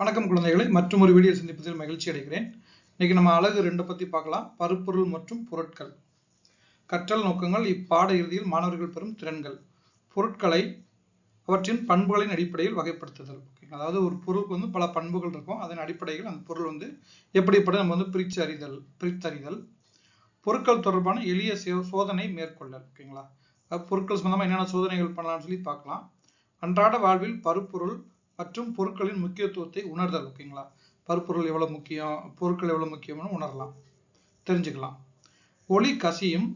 வணக்கம் குழந்தைகளை மற்றும் ஒரு வீடியோ சந்திப்பதில் மகிழ்ச்சி அடைகிறேன். இன்னைக்கு நம்ம அழகு ரெண்டு பத்தி பார்க்கலாம். பருப்பொருள் மற்றும் பொருட்கள். கற்றல் நோக்கங்கள் இப்பாட இறுதியில் மாணவர்கள் பெறும் திறன்கள். பொருட்களை அவற்றின் பண்புகளின் அடிப்படையில் வகைப்படுத்துதல். ஓகேங்களா அதாவது ஒரு பொருளுக்கு வந்து பல பண்புகள் இருக்கும். அதன் அடிப்படையில் அந்த பொருள் வந்து எப்படிப்பட்ட நம்ம வந்து பிரித்து அறிதல் பிரித்தறிதல். பொருட்கள் தொடர்பான எளிய சோதனை மேற்கொள்ளல். ஓகேங்களா பொருட்கள் சம்பந்தமா என்னென்ன சோதனைகள் பண்ணலாம்னு சொல்லி பார்க்கலாம். அன்றாட வாழ்வில் பருப்பொருள் மற்றும் பொருட்களின் முக்கியத்துவத்தை உணர்தல் ஓகேங்களா பருப்பொருள் எவ்வளவு முக்கியம் பொருட்கள் எவ்வளவு முக்கியம்னு உணரலாம். தெரிஞ்சுக்கலாம். ஒளி கசியும்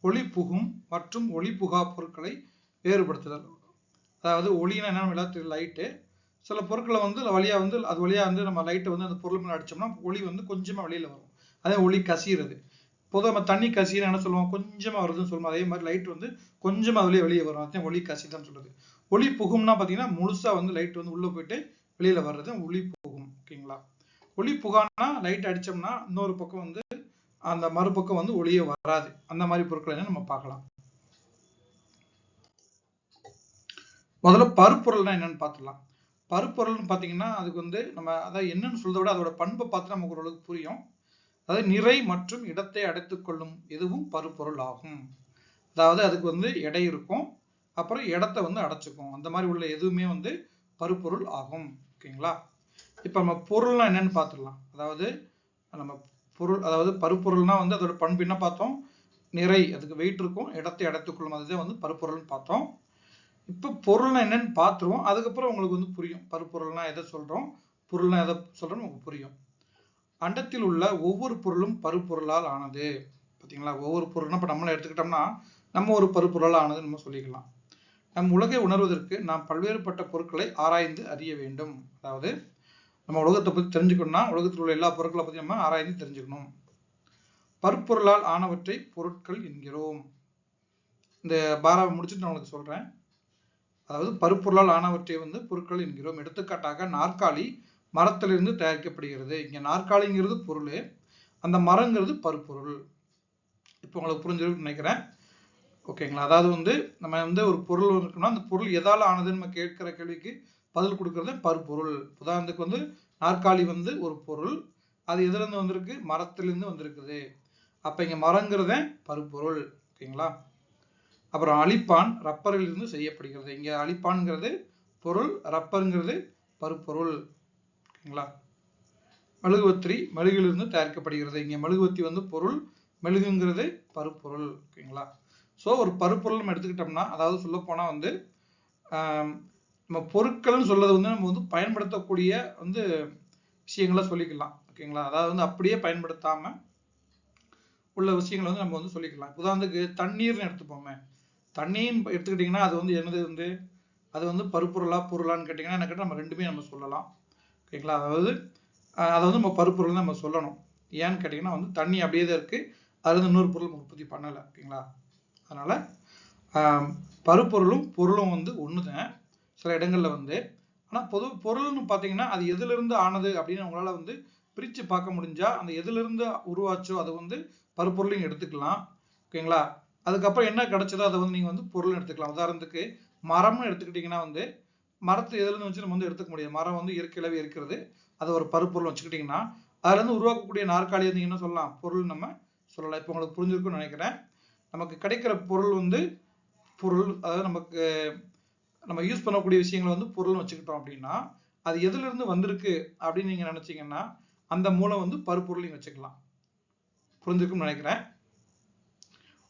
ஒளி புகும் மற்றும் ஒளி புகா பொருட்களை வேறுபடுத்துதல். அதாவது ஒளினா என்ன? எல்லாத்துக்கும் லைட்டு சில பொருட்களை வந்து வழியா வந்து அது வழியா வந்து நம்ம லைட்டை வந்து அந்த பொருள் மேலே அடிச்சோம்னா ஒளி வந்து கொஞ்சமா வெளியில வரும். அதே ஒளி கசிகிறது பொதுவாக நம்ம தண்ணி கசின்னு என்ன சொல்லுவோம்? கொஞ்சமா வருதுன்னு சொல்லுவோம். அதே மாதிரி லைட் வந்து கொஞ்சமா வெளியே வெளியே வரும். அதான் ஒளி கசிதான் சொல்றது. ஒளி புகும்னா பாத்தீங்கன்னா முழுசா வந்து லைட் வந்து உள்ள போயிட்டு வெளியில வர்றது ஒளி புகும் ஓகேங்களா? ஒளி புகானா லைட் அடிச்சோம்னா இன்னொரு பக்கம் வந்து அந்த மறுபக்கம் வந்து ஒளியே வராது. அந்த மாதிரி பொருட்களை என்ன நம்ம பார்க்கலாம். முதல்ல பருப்பொருள்னா என்னன்னு பார்த்துடலாம். பருப்பொருள்னு பார்த்தீங்கன்னா அதுக்கு வந்து நம்ம அதாவது என்னன்னு சொல்றத விட அதோட பண்பை பார்த்து நமக்கு ஓரளவுக்கு புரியும். அதாவது நிறை மற்றும் இடத்தை அடைத்துக் கொள்ளும் எதுவும் பருப்பொருள் ஆகும். அதாவது அதுக்கு வந்து எடை இருக்கும். அப்புறம் இடத்த வந்து அடைச்சுக்கும். அந்த மாதிரி உள்ள எதுவுமே வந்து பருப்பொருள் ஆகும். ஓகேங்களா? இப்போ நம்ம பொருள்னா என்னன்னு பார்த்துடலாம் அதாவது நம்ம பொருள் அதாவது பருப்பொருள்னா வந்து அதோட பண்பு என்ன பார்த்தோம்? நிறை அதுக்கு வெயிட் இருக்கும். இடத்தை அடைத்துக்கொள்ளும் அதுதான் வந்து பருப்பொருள்னு பார்த்தோம். இப்போ பொருள்னா என்னன்னு பார்த்துருவோம் அதுக்கப்புறம் உங்களுக்கு வந்து புரியும். பருப்பொருள்னா எதை சொல்கிறோம் பொருள்னா எதை சொல்கிறோம்னு உங்களுக்கு புரியும். அண்டத்தில் உள்ள ஒவ்வொரு பொருளும் பருப்பொருளால் ஆனது. பார்த்தீங்களா ஒவ்வொரு பொருள்னா இப்போ நம்மளை எடுத்துக்கிட்டோம்னா நம்ம ஒரு பருப்பொருளால் ஆனது நம்ம சொல்லிக்கலாம். நம் உலகை உணர்வதற்கு நாம் பல்வேறுபட்ட பொருட்களை ஆராய்ந்து அறிய வேண்டும். அதாவது நம்ம உலகத்தை பற்றி தெரிஞ்சுக்கணும்னா உலகத்தில் உள்ள எல்லா பொருட்களை பற்றி நம்ம ஆராய்ந்து தெரிஞ்சுக்கணும். பருப்பொருளால் ஆனவற்றை பொருட்கள் என்கிறோம். இந்த பாராவை முடிச்சுட்டு நான் உங்களுக்கு சொல்கிறேன் அதாவது பருப்பொருளால் ஆனவற்றை வந்து பொருட்கள் என்கிறோம். எடுத்துக்காட்டாக நாற்காலி மரத்திலிருந்து தயாரிக்கப்படுகிறது. இங்கே நாற்காலிங்கிறது பொருள் அந்த மரங்கிறது பருப்பொருள். இப்போ உங்களுக்கு புரிஞ்சிருக்குன்னு நினைக்கிறேன். ஓகேங்களா? அதாவது வந்து நம்ம வந்து ஒரு பொருள் இருக்குன்னா அந்த பொருள் எதால் ஆனதுன்னு நம்ம கேட்கிற கேள்விக்கு பதில் கொடுக்கறது பருப்பொருள் உதாரணத்துக்கு வந்து நாற்காலி வந்து ஒரு பொருள். அது எதுலேருந்து வந்திருக்கு? மரத்துலேருந்து வந்திருக்குது. அப்போ இங்கே மரங்கிறத பருப்பொருள் ஓகேங்களா? அப்புறம் அழிப்பான் ரப்பரிலிருந்து செய்யப்படுகிறது. இங்கே அழிப்பான்ங்கிறது பொருள் ரப்பருங்கிறது பருப்பொருள் ஓகேங்களா? மெழுகுவத்திரி மெழுகிலிருந்து தயாரிக்கப்படுகிறது. இங்கே மெழுகுவத்தி வந்து பொருள் மெழுகுங்கிறது பருப்பொருள் ஓகேங்களா? ஸோ ஒரு பருப்பொருள் நம்ம எடுத்துக்கிட்டோம்னா அதாவது சொல்ல போனால் வந்து நம்ம பொருட்கள்னு சொல்றது வந்து நம்ம வந்து பயன்படுத்தக்கூடிய வந்து விஷயங்களை சொல்லிக்கலாம். ஓகேங்களா? அதாவது வந்து அப்படியே பயன்படுத்தாம உள்ள விஷயங்களை வந்து நம்ம வந்து சொல்லிக்கலாம். உதாரணத்துக்கு தண்ணீர்னு எடுத்துப்போமே. தண்ணின்னு எடுத்துக்கிட்டிங்கன்னா அது வந்து என்னது வந்து? அது வந்து பருப்பொருளா பொருளான்னு கேட்டிங்கன்னா என்ன கேட்டால் நம்ம ரெண்டுமே நம்ம சொல்லலாம். ஓகேங்களா? அதாவது அதை வந்து நம்ம பருப்பொருள் நம்ம சொல்லணும். ஏன்னு கேட்டிங்கன்னா வந்து தண்ணி அப்படியே தான் இருக்குது அது வந்து இன்னொரு பொருள் நம்ம உற்பத்தி பண்ணலை. ஓகேங்களா? அதனால் பருப்பொருளும் பொருளும் வந்து ஒன்று தான் சில இடங்களில் வந்து. ஆனால் பொது பொருள்னு பார்த்தீங்கன்னா அது எதுலேருந்து ஆனது அப்படின்னு உங்களால் வந்து பிரித்து பார்க்க முடிஞ்சால் அந்த எதுலேருந்து உருவாச்சோ அதை வந்து பருப்பொருளையும் எடுத்துக்கலாம். ஓகேங்களா? அதுக்கப்புறம் என்ன கிடைச்சதோ அதை வந்து நீங்கள் வந்து பொருள் எடுத்துக்கலாம். உதாரணத்துக்கு மரம்னு எடுத்துக்கிட்டிங்கன்னா வந்து மரத்தை எதுலேருந்து வச்சு நம்ம வந்து எடுத்துக்க முடியாது. மரம் வந்து இயற்கையாகவே இருக்கிறது. அதை ஒரு பருப்பொருள் வச்சுக்கிட்டிங்கன்னா அதுலேருந்து உருவாக்கக்கூடிய நாற்காலி வந்து என்ன சொல்லலாம்? பொருள் நம்ம சொல்லலாம். இப்போ உங்களுக்கு புரிஞ்சிருக்குன்னு நினைக்கிறேன். நமக்கு கிடைக்கிற பொருள் வந்து பொருள். அதாவது நமக்கு நம்ம யூஸ் பண்ணக்கூடிய விஷயங்களை வந்து பொருள் வச்சுக்கிட்டோம் அப்படின்னா அது எதுல இருந்து வந்திருக்கு அப்படின்னு நீங்க நினைச்சீங்கன்னா அந்த மூலம் வந்து பருப்பொருள் நீங்க வச்சுக்கலாம். புரிஞ்சிருக்கும்னு நினைக்கிறேன்.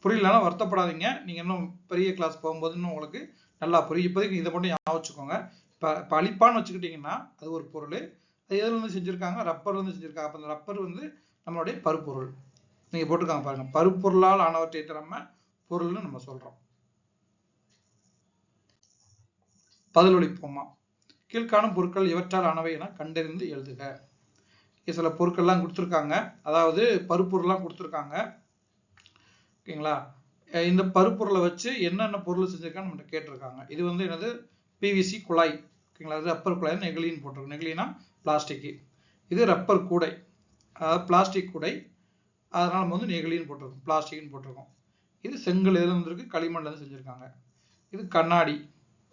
புரியலனா வருத்தப்படாதீங்க. நீங்க இன்னும் பெரிய கிளாஸ் போகும்போது இன்னும் உங்களுக்கு நல்லா புரியும். இப்போதைக்கு இதை மட்டும் ஞாபகம் வச்சுக்கோங்க. இப்போ இப்போ அழிப்பான்னு வச்சுக்கிட்டீங்கன்னா அது ஒரு பொருள். அது எதுல இருந்து செஞ்சிருக்காங்க? ரப்பர் வந்து செஞ்சிருக்காங்க. அப்போ அந்த ரப்பர் வந்து நம்மளுடைய பருப்பொருள். நீங்க போட்டுக்காங்க பாருங்க. பருப்பொருளால் ஆனவற்றை நம்ம பொருள்னு நம்ம சொல்றோம். பதிலளிப்போமா? கீழ்காணும் பொருட்கள் இவற்றால் ஆனவை என கண்டறிந்து எழுதுக. சில பொருட்கள்லாம் கொடுத்துருக்காங்க. அதாவது பருப்பொருள்லாம் கொடுத்துருக்காங்க. ஓகேங்களா? இந்த பருப்பொருளை வச்சு என்னென்ன பொருள் செஞ்சுருக்கான்னு நம்மகிட்ட கேட்டிருக்காங்க. இது வந்து என்னது? பிவிசி குழாய். ஓகேங்களா? இது ரப்பர் குழாய் நெகிழின்னு போட்டிருக்கோம் நெகிழினா பிளாஸ்டிக்கு. இது ரப்பர் கூடை. அதாவது பிளாஸ்டிக் கூடை. அதனால் நம்ம வந்து நெகிழின்னு போட்டிருக்கோம் பிளாஸ்டிக்னு போட்டிருக்கோம். இது செங்கல் எதுல இருந்திருக்கு? களிமண்லேருந்து செஞ்சுருக்காங்க செஞ்சிருக்காங்க. இது கண்ணாடி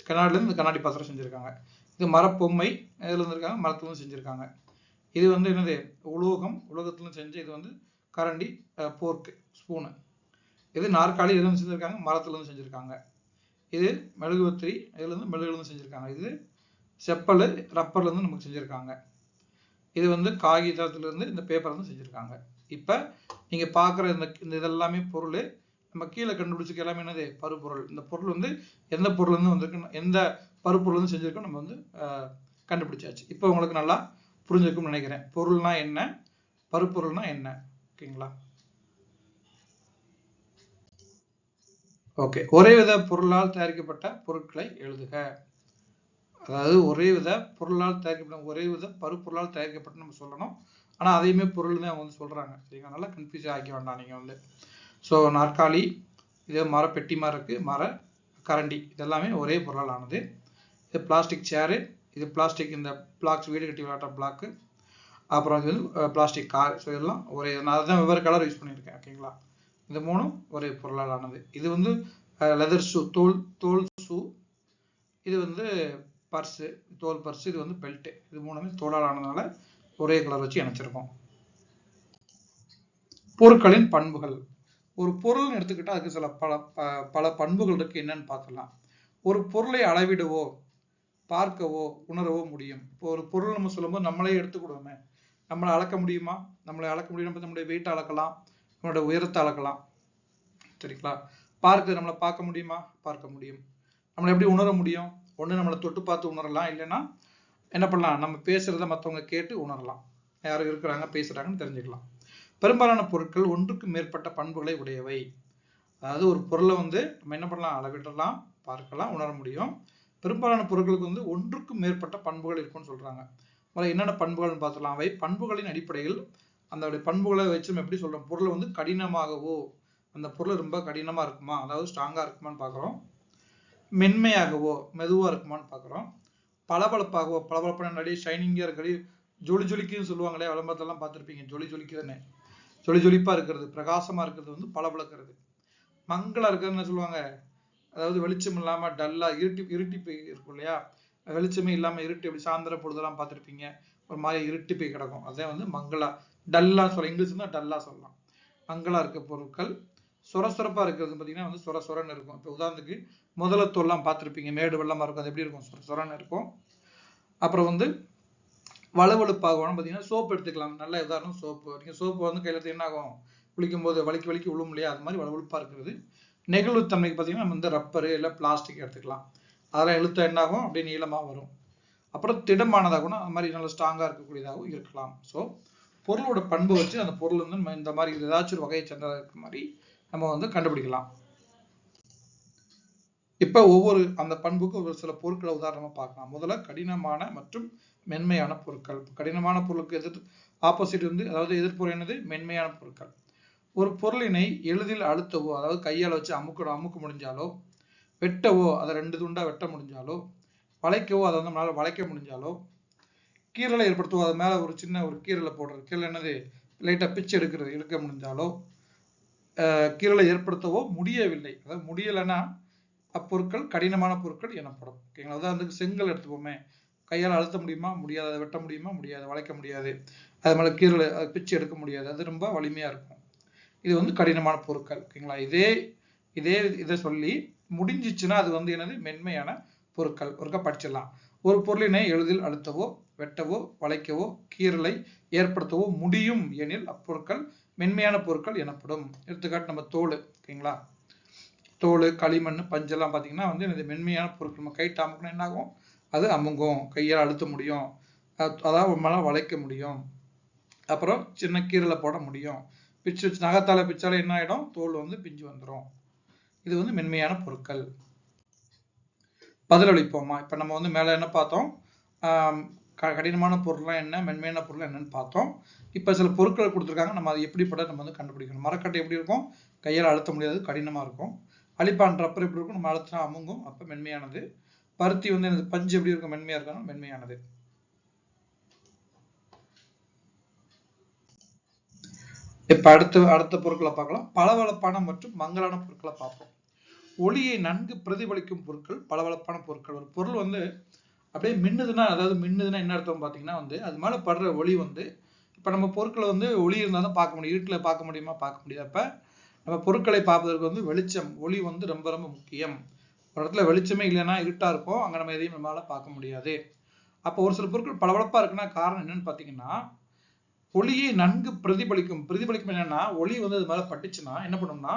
கண்ணாடிலேருந்து இந்த கண்ணாடி பாத்திரம் செஞ்சுருக்காங்க. இது மரப்பொம்மை இதில் இருந்திருக்காங்க? மரத்துலேருந்து செஞ்சுருக்காங்க. இது வந்து என்னது? உலோகம் உலோகத்துலேருந்து செஞ்ச இது வந்து கரண்டி போர்க்கு ஸ்பூனு இது நாற்காலி இதுலேருந்து செஞ்சுருக்காங்க? மரத்துலேருந்து செஞ்சுருக்காங்க செஞ்சிருக்காங்க. இது மெழுகுவத்திரி இதுலேருந்து மெழுகுலேருந்து செஞ்சுருக்காங்க செஞ்சிருக்காங்க. இது செப்பல் ரப்பர்லேருந்து நமக்கு செஞ்சுருக்காங்க. இது வந்து காகிதத்துலேருந்து இந்த பேப்பர்லேருந்து செஞ்சுருக்காங்க. இப்ப நீங்க பாக்குற இந்த இந்த இதெல்லாமே பொருள் நம்ம கீழே கண்டுபிடிச்சிக்க எல்லாமே என்னது? பருப்பொருள். இந்த பொருள் வந்து எந்த பொருள் இருந்து வந்திருக்கு எந்த பருப்பொருள் இருந்து செஞ்சிருக்கோம் நம்ம வந்து கண்டுபிடிச்சாச்சு. இப்போ உங்களுக்கு நல்லா புரிஞ்சிருக்கும்னு நினைக்கிறேன். பொருள்னா என்ன? பருப்பொருள்னா என்ன? ஓகேங்களா? ஓகே. ஒரே வித பொருளால் தயாரிக்கப்பட்ட பொருட்களை எழுதுக. அதாவது ஒரே வித பொருளால் தயாரிக்கப்பட்ட ஒரே வித பருப்பொருளால் தயாரிக்கப்பட்ட நம்ம சொல்லணும். ஆனா அதையுமே பொருள் தான் அவங்க வந்து சொல்றாங்க. சரிங்களா? நல்லா கன்ஃபியூஸ் ஆக்க வேண்டாம். நீங்க வந்து. ஸோ நாற்காலி இது மர பெட்டி மாதிரி இருக்கு. மர கரண்டி. இதெல்லாமே ஒரே பொருளால் ஆனது இது பிளாஸ்டிக் சேரு இது பிளாஸ்டிக் இந்த பிளாக்ஸ் வீடு கட்டி விளையாட்ட பிளாக்கு அப்புறம் இது வந்து பிளாஸ்டிக் கார் ஸோ இதெல்லாம் ஒரே நான் அதுதான் வெவ்வேறு கலர் யூஸ் பண்ணியிருக்கேன். ஓகேங்களா இந்த மூணும் ஒரே பொருளால் ஆனது இது வந்து லெதர் ஷூ தோல் தோல் ஷூ இது வந்து பர்ஸு தோல் பர்ஸ் இது வந்து பெல்ட்டு இது மூணுமே தோலால் ஆனதுனால ஒரே கலர் வச்சு இணைச்சிருக்கோம். பொருட்களின் பண்புகள். ஒரு பொருள்னு எடுத்துக்கிட்டா அதுக்கு சில பல பல பண்புகள் இருக்கு. என்னன்னு பார்க்கலாம் ஒரு பொருளை அளவிடவோ பார்க்கவோ உணரவோ முடியும். இப்போ ஒரு பொருள் நம்ம சொல்லும்போது நம்மளே எடுத்துக்கிடுவோமே. நம்மளை அளக்க முடியுமா? நம்மளை அளக்க முடியும். நம்மளுடைய வெயிட் அளக்கலாம். நம்மளோட உயரத்தை அளக்கலாம். சரிங்களா? பார்க்க நம்மளை பார்க்க முடியுமா? பார்க்க முடியும். நம்மளை எப்படி உணர முடியும்? ஒண்ணு நம்மளை தொட்டு பார்த்து உணரலாம். இல்லைன்னா என்ன பண்ணலாம்? நம்ம பேசுறத மற்றவங்க கேட்டு உணரலாம். யாரும் இருக்கிறாங்க பேசுறாங்கன்னு தெரிஞ்சுக்கலாம். பெரும்பாலான பொருட்கள் ஒன்றுக்கு மேற்பட்ட பண்புகளை உடையவை. அதாவது ஒரு பொருளை வந்து நம்ம என்ன பண்ணலாம்? அளவிடலாம் பார்க்கலாம் உணர முடியும். பெரும்பாலான பொருட்களுக்கு வந்து ஒன்றுக்கும் மேற்பட்ட பண்புகள் இருக்கும்னு சொல்றாங்க. முதல்ல என்னென்ன பண்புகள்னு பார்த்துக்கலாம் அவை பண்புகளின் அடிப்படையில் அந்த பண்புகளை வச்சு நம்ம எப்படி சொல்றோம்? பொருளை வந்து கடினமாகவோ அந்த பொருள் ரொம்ப கடினமா இருக்குமா? அதாவது ஸ்ட்ராங்கா இருக்குமான்னு பார்க்குறோம். மென்மையாகவோ மெதுவா இருக்குமான்னு பார்க்குறோம். பளபளப்பாகவோ பளபளப்பான நடி ஷைனிங்கா இருக்கிறது ஜொலி ஜொலிக்குன்னு சொல்லுவாங்களே விளம்பரத்தெல்லாம் பார்த்திருப்பீங்க. ஜொலி ஜொலிக்குதுன்னு ஜொலி ஜொலிப்பா இருக்கிறது பிரகாசமா இருக்கிறது வந்து பளபளக்கிறது. மங்களா இருக்கிறது என்ன சொல்லுவாங்க. அதாவது வெளிச்சம் இல்லாம டல்லா இருட்டி இருட்டி போய் இருக்கும் இல்லையா? வெளிச்சமே இல்லாம இருட்டு எப்படி சாயந்தர பொழுதெல்லாம் பார்த்திருப்பீங்க. ஒரு மாதிரி இருட்டி போய் கிடக்கும். அதே வந்து மங்களா. டல்லா சொல்ல இங்கிலீஷ் தான் டல்லா சொல்லலாம். மங்களா இருக்க பொருட்கள் சொர சொரப்பா இருக்கிறது பார்த்தீங்கன்னா வந்து சொர சொரன்னு இருக்கும். இப்போ உதாரணத்துக்கு முதல பார்த்துருப்பீங்க. மேடு வெள்ளமாக இருக்கும். அது எப்படி இருக்கும்? சொர சொரன்னு இருக்கும். அப்புறம் வந்து வலுவழுப்பாகும் பார்த்தீங்கன்னா சோப்பு எடுத்துக்கலாம். நல்ல உதாரணம் சோப்பு. நீங்கள் சோப்பு வந்து கையில் எடுத்து என்ன ஆகும் குளிக்கும் போது வலிக்கு வலிக்கு விழும் இல்லையா? அது மாதிரி வளவழுப்பாக இருக்கிறது. நெகிழ்வுத்தன்மைக்கு பார்த்தீங்கன்னா நம்ம வந்து ரப்பரு இல்லை பிளாஸ்டிக் எடுத்துக்கலாம். அதெல்லாம் எழுத்தா என்னாகும்? அப்படியே நீளமாக வரும். அப்புறம் திடமானதாக கூட அது மாதிரி நல்ல ஸ்ட்ராங்காக இருக்கக்கூடியதாகவும் இருக்கலாம். ஸோ பொருளோட பண்பு வச்சு அந்த பொருள் வந்து நம்ம இந்த மாதிரி ஏதாச்சும் ஒரு வகையை சேர்ந்ததாக இருக்கிற மாதிரி நம்ம வந்து கண்டுபிடிக்கலாம். இப்ப ஒவ்வொரு அந்த பண்புக்கு ஒரு சில பொருட்களை உதாரணமா பார்க்கலாம். முதல்ல கடினமான மற்றும் மென்மையான பொருட்கள். கடினமான பொருளுக்கு எதிர் ஆப்போசிட் வந்து அதாவது எதிர்ப்புற என்னது? மென்மையான பொருட்கள். ஒரு பொருளினை எளிதில் அழுத்தவோ அதாவது கையால் வச்சு அமுக்க அமுக்க முடிஞ்சாலோ வெட்டவோ அதை ரெண்டு துண்டா வெட்ட முடிஞ்சாலோ வளைக்கவோ அதை வந்து நம்மளால வளைக்க முடிஞ்சாலோ கீரலை ஏற்படுத்துவோ அது மேல ஒரு சின்ன ஒரு கீரலை போடுறது. கீரல் என்னது? லைட்டா பிச்சு எடுக்கிறது எடுக்க முடிஞ்சாலோ கீரலை ஏற்படுத்தவோ முடியவில்லை. அதாவது முடியலைன்னா அப்பொருட்கள் கடினமான பொருட்கள் எனப்படும். ஓகேங்களா? உதாரணத்துக்கு செங்கல் எடுத்துப்போமே. கையால் அழுத்த முடியுமா? முடியாது. அதை வெட்ட முடியுமா? முடியாது. வளைக்க முடியாது. அது மேலே கீழே அது பிச்சு எடுக்க முடியாது. அது ரொம்ப வலிமையாக இருக்கும். இது வந்து கடினமான பொருட்கள். ஓகேங்களா? இதே இதே இதை சொல்லி முடிஞ்சிச்சுன்னா அது வந்து என்னது? மென்மையான பொருட்கள். ஒருக்கா படிச்சிடலாம் ஒரு பொருளினை எளிதில் அழுத்தவோ வெட்டவோ வளைக்கவோ கீறலை ஏற்படுத்தவோ முடியும் எனில் அப்பொருட்கள் மென்மையான பொருட்கள் எனப்படும். எடுத்துக்காட்டு நம்ம தோல். ஓகேங்களா? தோல் களிமண் பஞ்செல்லாம் பார்த்தீங்கன்னா வந்து இது மென்மையான பொருட்கள். நம்ம கைட்டு டாமுக்குன்னா என்ன ஆகும் அது அமுங்கும். கையால் அழுத்த முடியும். அதாவது நம்மளால வளைக்க முடியும். அப்புறம் சின்ன கீரலை போட முடியும். பிச்சு வச்சு நகத்தால பிச்சால என்ன ஆகிடும் தோல் வந்து பிஞ்சு வந்துடும் இது வந்து மென்மையான பொருட்கள். பதிலளிப்போமா? இப்போ நம்ம வந்து மேலே என்ன பார்த்தோம்? க- கடினமான பொருள்லாம் என்ன? மென்மையான பொருள் என்னன்னு பார்த்தோம். இப்போ சில பொருட்கள் கொடுத்துருக்காங்க. நம்ம அது எப்படிப்பட்ட நம்ம வந்து கண்டுபிடிக்கணும்? மரக்கட்டை எப்படி இருக்கும்? கையால் அழுத்த முடியாது. கடினமாக இருக்கும். அலிப்பான் எப்படி இருக்கும்? நம்ம அழுத்தினா அமுங்கும். அப்ப மென்மையானது. பருத்தி வந்து எனக்கு பஞ்சு எப்படி இருக்கும்? மென்மையா இருக்கணும். மென்மையானது. இப்ப அடுத்த அடுத்த பொருட்களை பார்க்கலாம். பளவளப்பான மற்றும் மங்கலான பொருட்களை பார்ப்போம். ஒளியை நன்கு பிரதிபலிக்கும் பொருட்கள் பளவளப்பான பொருட்கள். ஒரு பொருள் வந்து அப்படியே மின்னுதுன்னா அதாவது மின்னுதுன்னா என்ன அர்த்தம் பார்த்தீங்கன்னா வந்து அது மேலே படுற ஒளி வந்து இப்போ நம்ம பொருட்களை வந்து ஒளி இருந்தால் தான் பார்க்க முடியும். இருட்டில் பார்க்க முடியுமா? பார்க்க முடியாது. அப்போ நம்ம பொருட்களை பார்ப்பதற்கு வந்து வெளிச்சம் ஒளி வந்து ரொம்ப ரொம்ப முக்கியம். ஒரு இடத்துல வெளிச்சமே இல்லைன்னா இருட்டாக இருக்கும் அங்கே நம்ம எதையும் நம்மளால் பார்க்க முடியாது. அப்போ ஒரு சில பொருட்கள் பளபளப்பாக இருக்குன்னா காரணம் என்னன்னு பார்த்தீங்கன்னா ஒளியை நன்கு பிரதிபலிக்கும் பிரதிபலிக்கும் என்னன்னா ஒளி வந்து அது மேலே பட்டுச்சுன்னா என்ன பண்ணும்னா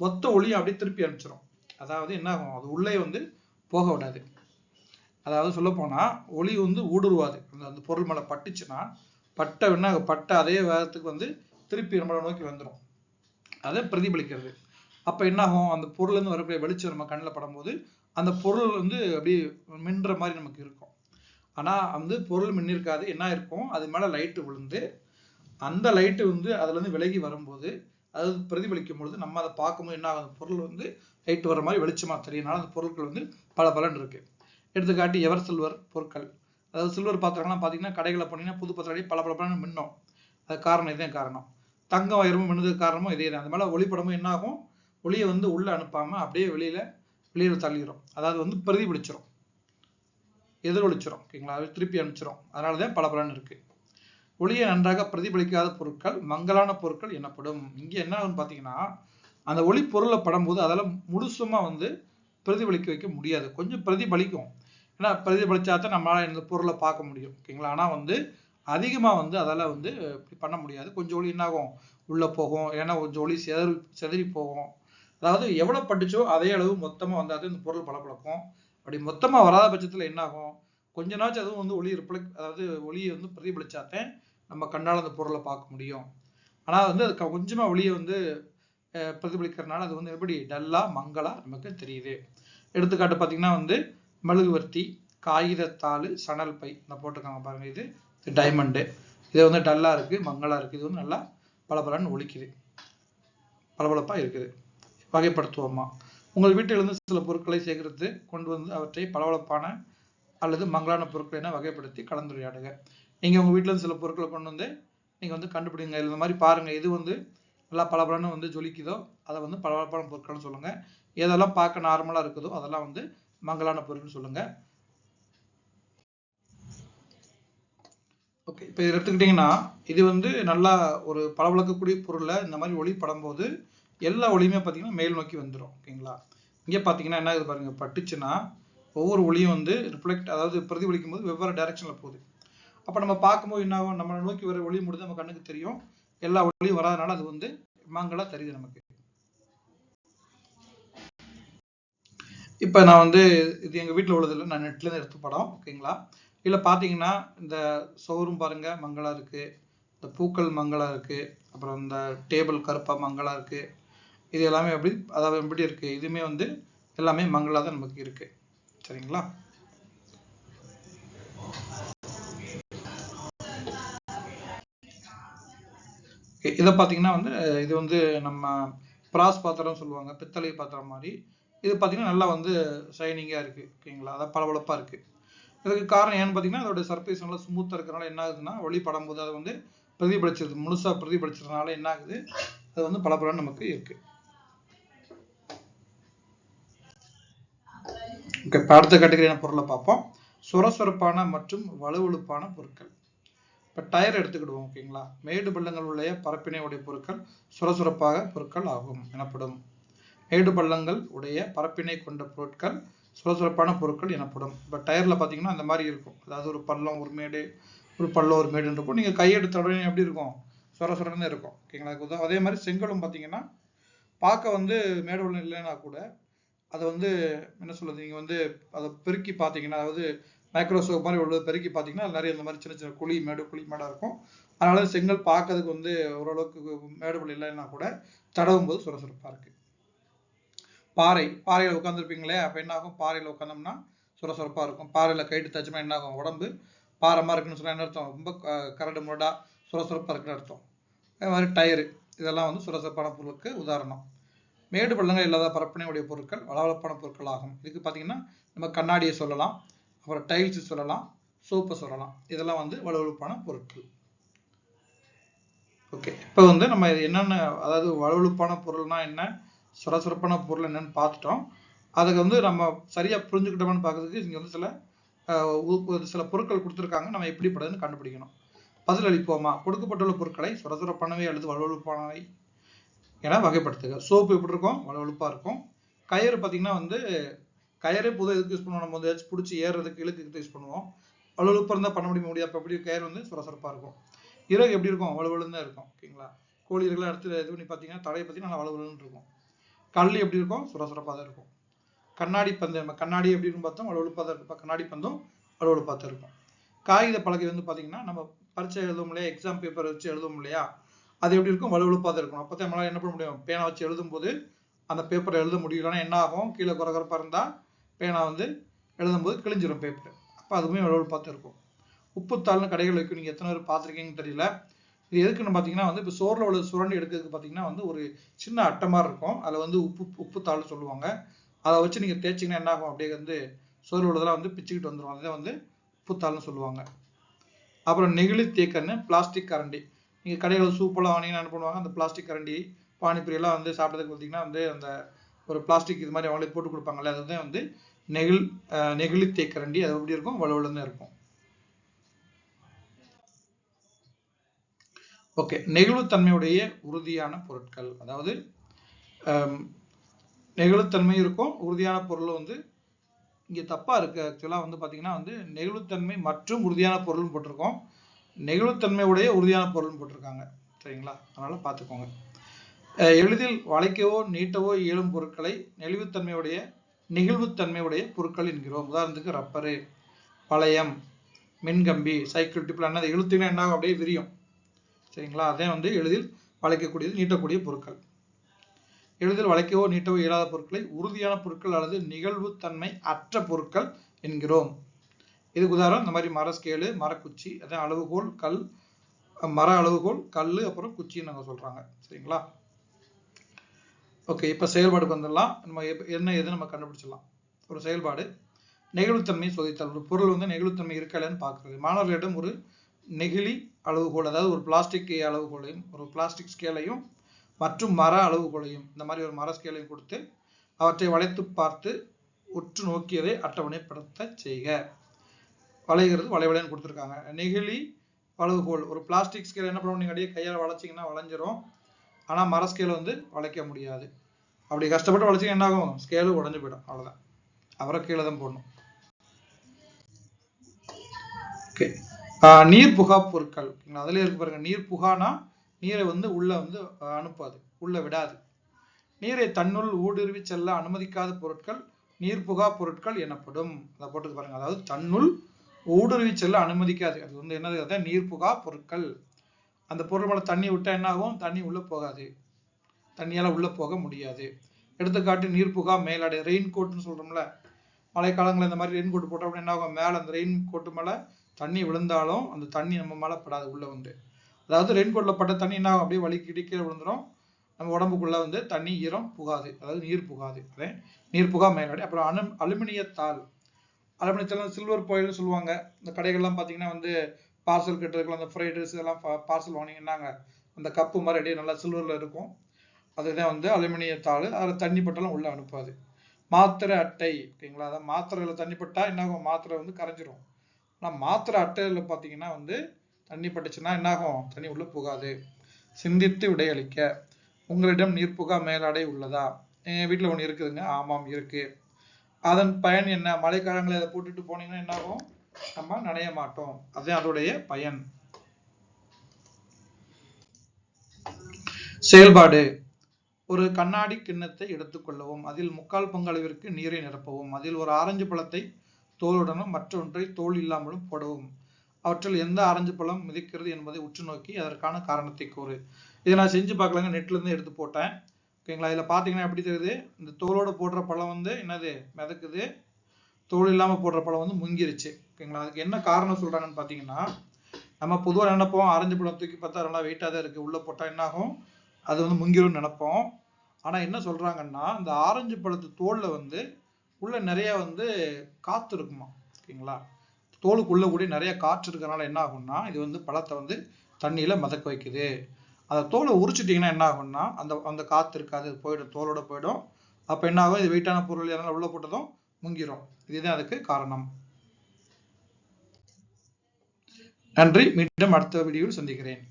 மொத்த ஒளியை அப்படியே திருப்பி அனுப்பிச்சிடும் அதாவது என்ன ஆகும்? அது உள்ளே வந்து போக விடாது. அதாவது சொல்ல போனா ஒளி வந்து ஊடுருவாது. அந்த அந்த பொருள் மேலே பட்டுச்சுன்னா பட்ட என்ன பட்ட அதே வேகத்துக்கு வந்து திருப்பி நம்மளை நோக்கி வந்துடும் அதை பிரதிபலிக்கிறது. அப்போ என்ன ஆகும் அந்த பொருள்லேருந்து வரக்கூடிய வெளிச்சம் நம்ம கண்ணில் படும்போது அந்த பொருள் வந்து அப்படியே மின்ற மாதிரி நமக்கு இருக்கும். ஆனால் வந்து பொருள் மின்னிருக்காது. என்ன இருக்கும்? அது மேலே லைட்டு விழுந்து அந்த லைட்டு வந்து அதுலேருந்து விலகி வரும்போது அது பிரதிபலிக்கும் பொழுது நம்ம அதை பார்க்கும்போது என்ன ஆகும்? பொருள் வந்து லைட் வர மாதிரி வெளிச்சமாக தெரியனால அந்த பொருட்கள் வந்து பல பலன் இருக்கு. எடுத்துக்காட்டி எவர் சில்வர் பொருட்கள். அதாவது சில்வர் பாத்திரங்கள்லாம் பார்த்தீங்கன்னா கடைகளில் போனீங்கன்னா புது பாத்திரம் பல பல பலன் மின்னும். அது காரணம் இதே காரணம். தங்கம் வயிறும் மின்னதுக்கு காரணமும் இதே தான். அந்த மேலே ஒளிப்படமும் என்ன ஆகும் ஒளியை வந்து உள்ளே அனுப்பாமல் அப்படியே வெளியில வெளியில தள்ளிடும் அதாவது வந்து பிரதிபலிச்சிடும் எதிரொலிச்சிடும் ஓகேங்களா? அது திருப்பி அனுப்பிச்சிடும் அதனால தான் பல பலன் இருக்கு. ஒளியை நன்றாக பிரதிபலிக்காத பொருட்கள் மங்கலான பொருட்கள் எனப்படும். இங்கே என்ன ஆகும்னு பார்த்தீங்கன்னா அந்த ஒளி பொருளை படும்போது அதெல்லாம் முழுசுமா வந்து பிரதிபலிக்க வைக்க முடியாது. கொஞ்சம் பிரதிபலிக்கும். ஏன்னா பிரதிபலிச்சா தான் நம்மளால இந்த பொருளை பார்க்க முடியும். ஓகேங்களா? ஆனால் வந்து அதிகமாக வந்து அதால் வந்து இப்படி பண்ண முடியாது. கொஞ்சம் ஒளி என்னாகும் உள்ளே போகும். ஏன்னா கொஞ்சம் ஒளி செதறி செதறி போகும். அதாவது எவ்வளோ பட்டுச்சோ அதே அளவு மொத்தமாக வந்தாது இந்த பொருள் பளபளக்கும். அப்படி மொத்தமாக வராத பட்சத்தில் என்னாகும் கொஞ்ச நாச்சும் அதுவும் வந்து ஒளி ரிஃப்ளெக்ட் அதாவது ஒளியை வந்து பிரதிபலிச்சாதான் நம்ம கண்ணால் அந்த பொருளை பார்க்க முடியும். ஆனால் வந்து அது க- ஒளியை வந்து பிரதிபலிக்கிறதுனால அது வந்து எப்படி? டல்லாக மங்கலாக நமக்கு தெரியுது. எடுத்துக்காட்டு பார்த்தீங்கன்னா வந்து மெழுகுவர்த்தி காகிதத்தாள் சணல் பை இந்த போட்டிருக்காங்க பாருங்கள் இது டைமண்டு இது வந்து டல்லா இருக்குது மங்களாக இருக்குது இது வந்து நல்லா பளபளன்னு ஒழிக்குது பளபளப்பாக இருக்குது. வகைப்படுத்துவோமா. உங்கள் வீட்டிலிருந்து சில பொருட்களை சேகரித்து கொண்டு வந்து அவற்றை பளபளப்பான அல்லது மங்களான பொருட்களை என வகைப்படுத்தி கலந்துரையாடுங்க நீங்கள் உங்கள் வீட்டிலேருந்து இருந்து சில பொருட்களை கொண்டு வந்து நீங்கள் வந்து கண்டுபிடிங்க. இந்த மாதிரி பாருங்கள் இது வந்து நல்லா பளபளன்னு வந்து ஜொலிக்குதோ அதை வந்து பளபளப்பான பொருட்கள்னு சொல்லுங்கள் எதெல்லாம் பார்க்க நார்மலாக இருக்குதோ அதெல்லாம் வந்து மங்களான பொருட்கள்னு சொல்லுங்கள் ஓகே இப்போ இது எடுத்துக்கிட்டிங்கன்னா இது வந்து நல்லா ஒரு பளபளக்கக்கூடிய பொருளை இந்த மாதிரி ஒளி படும்போது எல்லா ஒளியுமே பார்த்தீங்கன்னா மேல் நோக்கி வந்துடும் ஓகேங்களா இங்கே பார்த்தீங்கன்னா என்ன இது பாருங்க பட்டுச்சுன்னா ஒவ்வொரு ஒளியும் வந்து ரிஃப்ளெக்ட் அதாவது பிரதிபலிக்கும் போது வெவ்வேறு டைரக்ஷனில் போகுது. அப்போ நம்ம பார்க்கும்போது என்ன ஆகும்? நம்மளை நோக்கி வர ஒளி முடிஞ்சு நம்ம கண்ணுக்கு தெரியும். எல்லா ஒளியும் வராதனால அது வந்து மங்களா தெரியுது நமக்கு. இப்போ நான் வந்து இது எங்கள் வீட்டில் உள்ளதில்லை நான் நெட்லேருந்து எடுத்து படம் ஓகேங்களா இதில் பார்த்தீங்கன்னா இந்த சோறும் பாருங்க மங்களா இருக்கு. இந்த பூக்கள் மங்களா இருக்கு. அப்புறம் இந்த டேபிள் கருப்பா மங்களா இருக்கு. இது எல்லாமே எப்படி அதாவது எப்படி இருக்கு? இதுவுமே வந்து எல்லாமே மங்களா தான் நமக்கு இருக்கு. சரிங்களா? இதை பார்த்தீங்கன்னா வந்து இது வந்து நம்ம பிராஸ் பாத்திரம் சொல்லுவாங்க பித்தளை பாத்திரம் மாதிரி. இது பார்த்தீங்கன்னா நல்லா வந்து ஷைனிங்காக இருக்குது ஓகேங்களா? அதான் பளபளப்பாக இருக்குது இதுக்கு காரணம் ஏன்னு பார்த்தீங்கன்னா அதோட சர்ஃபேஸ் நல்லா ஸ்மூத்தாக இருக்கிறனால என்ன ஆகுதுன்னா ஒளி படும்போது அதை வந்து பிரதிபலிச்சிருது. முழுசா பிரதிபலிச்சதுனால என்ன ஆகுது? அது வந்து பளபளன்னு நமக்கு இருக்கு. ஓகே இப்போ அடுத்த கேட்டகரியான பொருளை பார்ப்போம். சுரசுரப்பான மற்றும் வலுவழுப்பான பொருட்கள். இப்போ டயர் எடுத்துக்கிடுவோம் ஓகேங்களா மேடு பள்ளங்கள் உள்ள பரப்பினை உடைய பொருட்கள் சுரசுரப்பாக பொருட்கள் ஆகும் எனப்படும். மேடு பள்ளங்கள் உடைய பரப்பினை கொண்ட பொருட்கள் சுரசுரப்பான பொருட்கள் எனப்படும். இப்போ டயரில் பார்த்தீங்கன்னா அந்த மாதிரி இருக்கும். அதாவது ஒரு பள்ளம் ஒரு மேடு ஒரு பள்ளம் ஒரு மேடுன்னு இருக்கும். நீங்கள் கையெடுத்த உடனே எப்படி இருக்கும்? சுர சுரன்னு இருக்கும். ஓகேங்களா? அதே மாதிரி செங்கலும் பார்த்தீங்கன்னா பார்க்க வந்து மேடு பள்ளம் இல்லைன்னா கூட அதை வந்து என்ன சொல்கிறது நீங்கள் வந்து அதை பெருக்கி பார்த்தீங்கன்னா அதாவது மைக்ரோஸ்கோப் மாதிரி உள்ளது பெருக்கி பார்த்தீங்கன்னா நிறைய இந்த மாதிரி சின்ன சின்ன குழி மேடு குழி மேடாக இருக்கும். அதனால செங்கல் பார்க்கறதுக்கு வந்து ஓரளவுக்கு மேடு பள்ளம் இல்லைன்னா கூட தடவும் போது சுரசுரப்பாக இருக்குது பாறை பாறையில் உட்காந்துருப்பீங்களே அப்போ என்ன ஆகும் பாறையில உட்காந்தோம்னா சுரசுரப்பா இருக்கும். பாறையில் கைட்டு தச்சோம்னா என்ன ஆகும் உடம்பு பாரமா இருக்குன்னு சொன்னால் என்ன அர்த்தம்? ரொம்ப கரடு முரடா சுரசுரப்பாக இருக்குன்னு அர்த்தம். அதே மாதிரி டயரு இதெல்லாம் வந்து சுரசுரப்பான பொருளுக்கு உதாரணம். மேடு பள்ளங்கள் இல்லாத பரப்பினையுடைய பொருட்கள் வளவளப்பான பொருட்கள் ஆகும். இதுக்கு பார்த்தீங்கன்னா நம்ம கண்ணாடியை சொல்லலாம் அப்புறம் டைல்ஸ் சொல்லலாம் சோப்பை சொல்லலாம். இதெல்லாம் வந்து வளவளப்பான பொருட்கள். ஓகே இப்போ வந்து நம்ம இது என்னென்ன அதாவது வளவளப்பான பொருள்னா என்ன? சுரசுரப்பான பொருள் என்னன்னு பார்த்துட்டோம். அதுக்கு வந்து நம்ம சரியாக புரிஞ்சுக்கிட்டோம்னு பார்க்கறதுக்கு இங்கே வந்து சில சில பொருட்கள் கொடுத்துருக்காங்க. நம்ம எப்படிப்படுதுன்னு கண்டுபிடிக்கணும். பதில் அளிப்போமா? கொடுக்கப்பட்டுள்ள பொருட்களை சுரசுரப்பானவை அல்லது வலுவழுப்பானவை என வகைப்படுத்துக. சோப்பு எப்படி இருக்கும்? வலுவழுப்பாக இருக்கும். கயிறு பார்த்தீங்கன்னா வந்து கயிறு பொதுவாக எதுக்கு யூஸ் பண்ணுவோம் நம்ம? வந்து ஏதாச்சும் பிடிச்சி ஏறுறதுக்கு இழுக்கு யூஸ் பண்ணுவோம். வலுவழுப்பாக இருந்தால் பண்ண முடிய முடியாது. அப்போ எப்படி கயிறு வந்து சுரசுரப்பாக இருக்கும். இறகு எப்படி இருக்கும்? வலுவலுன்னு தான் இருக்கும். ஓகேங்களா? கோழி இறகுலாம் எடுத்து இது பண்ணி பார்த்தீங்கன்னா தடையை பற்றி நல்லா வலுவலுன்னு இருக்கும். கல் எப்படி இருக்கும்? சுரசுரப்பாக தான் இருக்கும். கண்ணாடி பந்து நம்ம கண்ணாடி எப்படி இருக்கும் பார்த்தோம் வலுவழுப்பாக தான் இருக்கும். கண்ணாடி பந்தும் வலுவழுப்பாக தான் இருக்கும். காகித பலகை வந்து பார்த்தீங்கன்னா நம்ம பரீட்சை எழுதும் இல்லையா? எக்ஸாம் பேப்பர் வச்சு எழுதும் இல்லையா? அது எப்படி இருக்கும்? வலுவழுப்பாக தான் இருக்கும். அப்போ தான் என்ன பண்ண முடியும்? பேனா வச்சு எழுதும்போது அந்த பேப்பரை எழுத முடியலன்னா என்ன ஆகும்? கீழே குறகுறப்பாக இருந்தால் பேனா வந்து எழுதும்போது கிழிஞ்சிரும் பேப்பர் அப்போ அதுவுமே வலுவழுப்பாக தான் இருக்கும். உப்புத்தாள்னு கடைகள் வைக்கும். நீங்கள் எத்தனை பேர் பார்த்துருக்கீங்கன்னு தெரியல. இது எதுக்குன்னு பார்த்தீங்கன்னா வந்து இப்போ சோறில் உள்ள சுரண்டி எடுக்கிறதுக்கு பார்த்தீங்கன்னா வந்து ஒரு சின்ன அட்டை மாதிரி இருக்கும். அதில் வந்து உப்பு உப்புத்தாள்னு சொல்லுவாங்க. அதை வச்சு நீங்கள் தேய்ச்சிங்கன்னா என்ன ஆகும்? அப்படியே வந்து சோறு உள்ளதெல்லாம் வந்து பிச்சுக்கிட்டு வந்துடும் அதுதான் வந்து உப்புத்தாள்னு சொல்லுவாங்க. அப்புறம் நெகிழி தேக்கன்னு பிளாஸ்டிக் கரண்டி. நீங்கள் கடையில் சூப்பெல்லாம் வாங்கினீங்கன்னா என்ன பண்ணுவாங்க? அந்த பிளாஸ்டிக் கரண்டி பானிப்பூரியெல்லாம் வந்து சாப்பிட்றதுக்கு பார்த்தீங்கன்னா வந்து அந்த ஒரு பிளாஸ்டிக் இது மாதிரி அவங்களே போட்டு கொடுப்பாங்கல்ல அதுதான் வந்து நெகிழ் நெகிழி தேக்கரண்டி. அது எப்படி இருக்கும்? வலுவலுன்னு இருக்கும். ஓகே நெகிழ்வுத்தன்மையுடைய உறுதியான பொருட்கள். அதாவது நெகிழ்வுத்தன்மை இருக்கும் உறுதியான பொருள் வந்து இங்கே தப்பாக இருக்கு. ஆக்சுவலாக வந்து பார்த்தீங்கன்னா வந்து நெகிழ்வுத்தன்மை மற்றும் உறுதியான பொருள்னு போட்டிருக்கோம். நெகிழ்வுத்தன்மையுடைய உறுதியான பொருள்னு போட்டிருக்காங்க. சரிங்களா? அதனால் பார்த்துக்கோங்க எளிதில் வளைக்கவோ நீட்டவோ இயலும் பொருட்களை நெளிவுத்தன்மையுடைய நெகிழ்வுத்தன்மையுடைய பொருட்கள் என்கிறோம். உதாரணத்துக்கு ரப்பரு பழையம் மின்கம்பி சைக்கிள் டிப்ல என்ன இழுத்தீங்கன்னா என்ன ஆகும் அப்படியே விரியும். சரிங்களா? அதே வந்து எளிதில் வளைக்கக்கூடியது நீட்டக்கூடிய பொருட்கள். எளிதில் வளைக்கவோ நீட்டவோ இயலாத பொருட்களை உறுதியான பொருட்கள் அல்லது நிகழ்வுத்தன்மை அற்ற பொருட்கள் என்கிறோம். இதுக்கு உதாரணம் இந்த மாதிரி மர ஸ்கேலு மரக்குச்சி அதான் அளவுகோல் கல் மர அளவுகோல் கல் அப்புறம் குச்சின்னு நாங்கள் சொல்றாங்க. சரிங்களா? ஓகே இப்போ செயல்பாடுக்கு வந்துடலாம். நம்ம எப்ப- என்ன எது நம்ம கண்டுபிடிச்சிடலாம். ஒரு செயல்பாடு நெகிழ்வுத்தன்மை சோதித்தல். ஒரு பொருள் வந்து நெகிழ்வுத்தன்மை இருக்கா இல்லைன்னு பார்க்குறது. மாணவர்களிடம் ஒரு நெகிழி அளவுகோல் அதாவது ஒரு பிளாஸ்டிக் அளவுகோலையும் ஒரு பிளாஸ்டிக் ஸ்கேலையும் மற்றும் மர அளவுகோலையும் இந்த மாதிரி ஒரு மர ஸ்கேலையும் கொடுத்து அவற்றை வளைத்து பார்த்து உற்று நோக்கியதை அட்டவணைப்படுத்த செய்க. வளைகிறது வளைவலைன்னு கொடுத்துருக்காங்க. நெகிழி அளவுகோல் ஒரு பிளாஸ்டிக் ஸ்கேல் என்ன பண்ணுவோம் நீங்கள் அப்படியே கையால் வளைச்சிங்கன்னா வளைஞ்சிரும். ஆனால் மர ஸ்கேலை வந்து வளைக்க முடியாது. அப்படி கஷ்டப்பட்டு வளைச்சிங்க என்ன ஆகும்? ஸ்கேலு உடஞ்சு போயிடும். அவ்வளோதான் அவரை கீழே தான் போடணும். ஓகே நீர் புகா பொருட்கள். ஓகேங்களா அதுல இருக்கு பாருங்க. நீர் புகானா நீரை வந்து உள்ள வந்து அனுப்பாது. உள்ள விடாது. நீரை தன்னுள் ஊடுருவி செல்ல அனுமதிக்காத பொருட்கள் நீர் புகா பொருட்கள் எனப்படும். அதை போட்டு பாருங்க. அதாவது தன்னுள் ஊடுருவி செல்ல அனுமதிக்காது. அது வந்து என்னது? அதான் நீர் புகா பொருட்கள். அந்த பொருள் மேல தண்ணி விட்டா என்ன ஆகும் தண்ணி உள்ள போகாது. தண்ணியால உள்ள போக முடியாது. எடுத்துக்காட்டு நீர் புகா மேலாடை. ரெயின் கோட்னு சொல்றோம்ல. மழைக்காலங்களில் இந்த மாதிரி ரெயின் கோட் போட்டோம் என்ன ஆகும் மேல அந்த ரெயின் கோட்டு மேலே தண்ணி விழுந்தாலும் அந்த தண்ணி நம்ம மேலே படாது உள்ளே வந்து. அதாவது ரெயின் கோட்டில் பட்ட தண்ணி என்ன ஆகும்? அப்படியே வலி கீழே விழுந்துடும் நம்ம உடம்புக்குள்ளே வந்து தண்ணி ஈரம் புகாது. அதாவது நீர் புகாது. அதே நீர் புகா மேலாடி. அப்புறம் அனு அலுமினியத்தாள் அலுமினியத்தால் சில்வர் பாயில்னு சொல்லுவாங்க. இந்த கடைகள்லாம் பார்த்தீங்கன்னா வந்து பார்சல் கட்டுறதுக்குள்ள அந்த ஃப்ரைட் ரைஸ் இதெல்லாம் பார்சல் வாங்கினீங்கன்னாங்க. அந்த கப்பு மாதிரி அப்படியே நல்லா சில்வரில் இருக்கும். அதுதான் வந்து அலுமினியத்தாள் அதில் தண்ணி பட்டாலும் உள்ளே அனுப்பாது. மாத்திரை அட்டை ஓகேங்களா? அதான் மாத்திரையில் தண்ணி பட்டால் என்ன ஆகும்? மாத்திரை வந்து கரைஞ்சிரும். ஆனால் மாத்திரை அட்டையில் பார்த்தீங்கன்னா வந்து தண்ணி பட்டுச்சுன்னா என்ன ஆகும் தண்ணி உள்ள போகாது. சிந்தித்து விடையளிக்க. உங்களிடம் நீர்ப்புகா மேலாடை உள்ளதா? எங்கள் வீட்டில் ஒன்று இருக்குதுங்க. ஆமாம் இருக்கு. அதன் பயன் என்ன? மழைக்காலங்களில் அதை போட்டுட்டு போனீங்கன்னா என்ன ஆகும் நம்ம நனைய மாட்டோம். அதுதான் அதோடைய பயன். செயல்பாடு. ஒரு கண்ணாடி கிண்ணத்தை எடுத்துக்கொள்ளவும் அதில் முக்கால் பங்களவிற்கு நீரை நிரப்பவும் அதில் ஒரு ஆரஞ்சு பழத்தை தோலுடனும் மற்றொன்றை தோல் இல்லாமலும் போடவும். அவற்றில் எந்த ஆரஞ்சு பழம் மிதிக்கிறது என்பதை உற்று நோக்கி அதற்கான காரணத்தை கூறு. இதை நான் செஞ்சு பார்க்கலங்க. நெட்லேருந்து எடுத்து போட்டேன். ஓகேங்களா இதில் பார்த்தீங்கன்னா எப்படி தெரியுது? இந்த தோலோடு போடுற பழம் வந்து என்னது? மிதக்குது. தோல் இல்லாமல் போடுற பழம் வந்து முங்கிருச்சு. ஓகேங்களா அதுக்கு என்ன காரணம் சொல்கிறாங்கன்னு பார்த்தீங்கன்னா நம்ம பொதுவாக நினைப்போம் ஆரஞ்சு பழம் தூக்கி பார்த்தா நல்லா வெயிட்டாக தான் இருக்குது உள்ளே போட்டால் என்னாகும்? அது வந்து முங்கிரும்னு நினைப்போம். ஆனால் என்ன சொல்கிறாங்கன்னா இந்த ஆரஞ்சு பழத்து தோலில் வந்து உள்ள நிறைய வந்து காற்று இருக்குமா? ஓகேங்களா? தோலுக்குள்ள கூட நிறைய காற்று இருக்கிறனால என்ன ஆகும்னா இது வந்து பழத்தை வந்து தண்ணியில மதக்க வைக்குது. அந்த தோலை உரிச்சிட்டிங்கன்னா என்ன ஆகும்னா அந்த அந்த காற்று இருக்காது போயிடும் தோலோட போயிடும். அப்போ என்ன ஆகும்? இது வெயிட்டான பொருள் எதனால உள்ள போட்டதும் முங்கிரும். இதுதான் அதுக்கு காரணம். நன்றி. மீண்டும் அடுத்த வீடியோவில் சந்திக்கிறேன்.